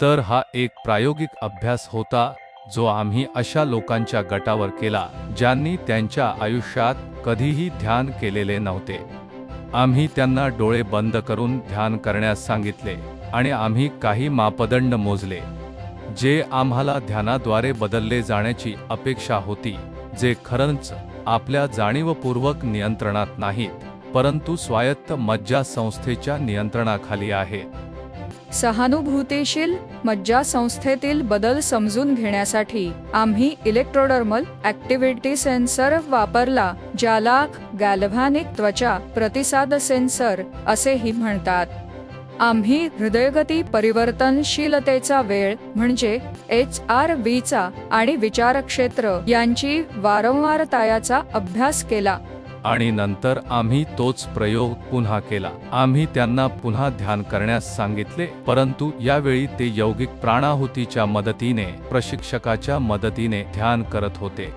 तर हा एक प्रायोगिक अभ्यास होता जो आम्ही अशा लोकांच्या गटावर केला ज्यांनी त्यांच्या आयुष्यात कधीही ध्यान केलेले नव्हते. आम्ही त्यांना डोळे बंद करून ध्यान करण्यास सांगितले आणि आम्ही काही मापदंड मोजले जे आम्हाला ध्यानाद्वारे बदलले जाण्याची अपेक्षा होती जे खरंच आपल्या जाणीवपूर्वक नियंत्रणात नाहीत परंतु स्वायत्त मज्जा संस्थेच्या नियंत्रणाखाली आहेत. सहानुभूतीशील मज्जा संस्थेतील बदल समजून घेण्यासाठी आम्ही इलेक्ट्रोडर्मल ऍक्टिव्हिटी सेन्सर वापरला ज्याला गॅल्व्हॅनिक त्वचा प्रतिसाद सेन्सर असेही म्हणतात. आम्ही हृदयगती परिवर्तनशीलतेचा वेळ म्हणजे एच आर व्हीचा आणि विचारक्षेत्र यांची वारंवारतायाचा अभ्यास केला. आणि नंतर आम्ही तोच प्रयोग पुन्हा केला. आम्ही त्यांना पुन्हा ध्यान करण्यास सांगितले परंतु यावेळी ते यौगिक प्राणाहुतीच्या मदतीने प्रशिक्षकाच्या मदतीने ध्यान करत होते.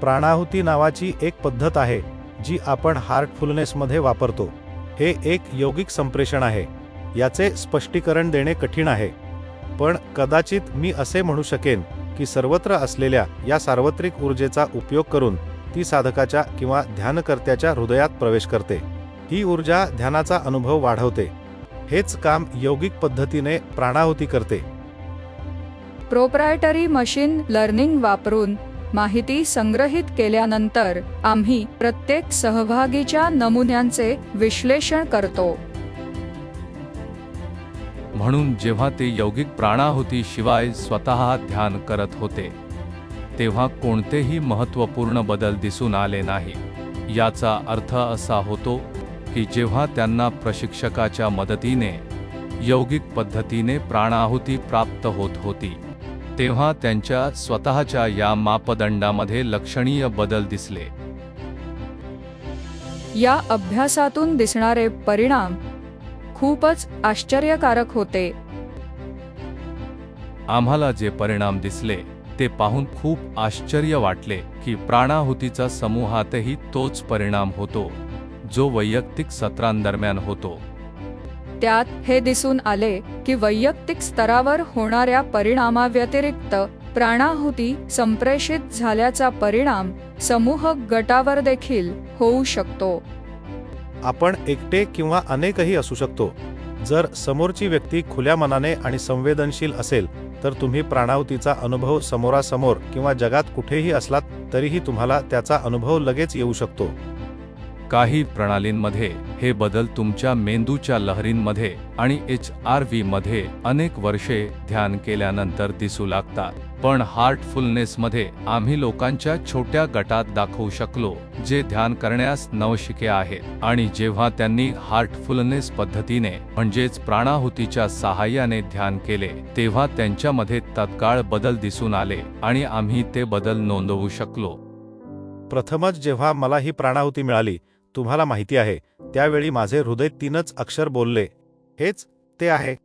प्राणाहुती नावाची एक पद्धत आहे जी आपण हार्टफुलनेसमध्ये वापरतो. हे एक यौगिक संप्रेषण आहे. याचे स्पष्टीकरण देणे कठीण आहे. पण कदाचित मी असे म्हणू शकेन की सर्वत्र असलेल्या या सार्वत्रिक ऊर्जेचा उपयोग करून ती साधकाच्या किंवा ध्यानकर्त्याच्या हृदयात प्रवेश करते. ही ऊर्जा ध्यानाचा अनुभव वाढवते. हेच काम यौगिक पद्धतीने प्राणाहुती करते. प्रोप्रायटरी मशीन लर्निंग वापरून माहिती संग्रहित केल्यानंतर आम्ही प्रत्येक सहभागीच्या नमुन्यांचे विश्लेषण करतो. म्हणून जेव्हा ते यौगिक प्राणाहुती शिवाय स्वतः ध्यान करत होते. तेव्हा कोणतेही महत्त्वपूर्ण बदल दिसून आले नाही. याचा अर्थ असा होतो की जेव्हा त्यांना प्रशिक्षकाच्या मदतीने यौगिक पद्धतीने प्राणाहुती प्राप्त होत होती तेव्हा त्यांच्या स्वतःच्या या मापदंडामध्ये लक्षणीय बदल दिसले. या अभ्यासातून दिसणारे परिणाम खूपच आश्चर्यकारक होते. आम्हाला जे परिणाम दिसले ते पाहून खूप आश्चर्य वाटले की प्राणाहुतीचा समूहातही तोच परिणाम होतो जो वैयक्तिक सत्रांदरम्यान होतो. त्यात हे दिसून आले की वैयक्तिक स्तरावर होणाऱ्या परिणामाव्यतिरिक्त प्राणाहुती संप्रेषित झाल्याचा परिणाम समूह गटावर देखील होऊ शकतो. आपण एकटे किंवा अनेकही असू शकतो. जर समोरची व्यक्ती खुल्या मनाने आणि संवेदनशील असेल तर तुम्ही प्राणावतीचा अनुभव समोरासमोर किंवा जगात कुठेही असलात तरीही तुम्हाला त्याचा अनुभव लगेच येऊ शकतो. काही प्रणालींमध्ये हे बदल तुमच्या मेंदूच्या लहरींमध्ये आणि एच आर व्ही मध्ये अनेक वर्षे ध्यान केल्यानंतर दिसू लागतात. पण हार्टफुलनेसमध्ये आम्ही लोकांच्या छोट्या गटात दाखवू शकलो जे ध्यान करण्यास नवशिके आहेत आणि जेव्हा त्यांनी हार्टफुलनेस पद्धतीने म्हणजेच प्राणाहुतीच्या सहाय्याने ध्यान केले तेव्हा त्यांच्यामध्ये तत्काळ बदल दिसून आले आणि आम्ही ते बदल नोंदवू शकलो. प्रथमच जेव्हा मला ही प्राणाहुती मिळाली तुम्हाला माहिती आहे. त्यावेळी माझे हृदय तीनच अक्षर बोलले. हेच ते आहे.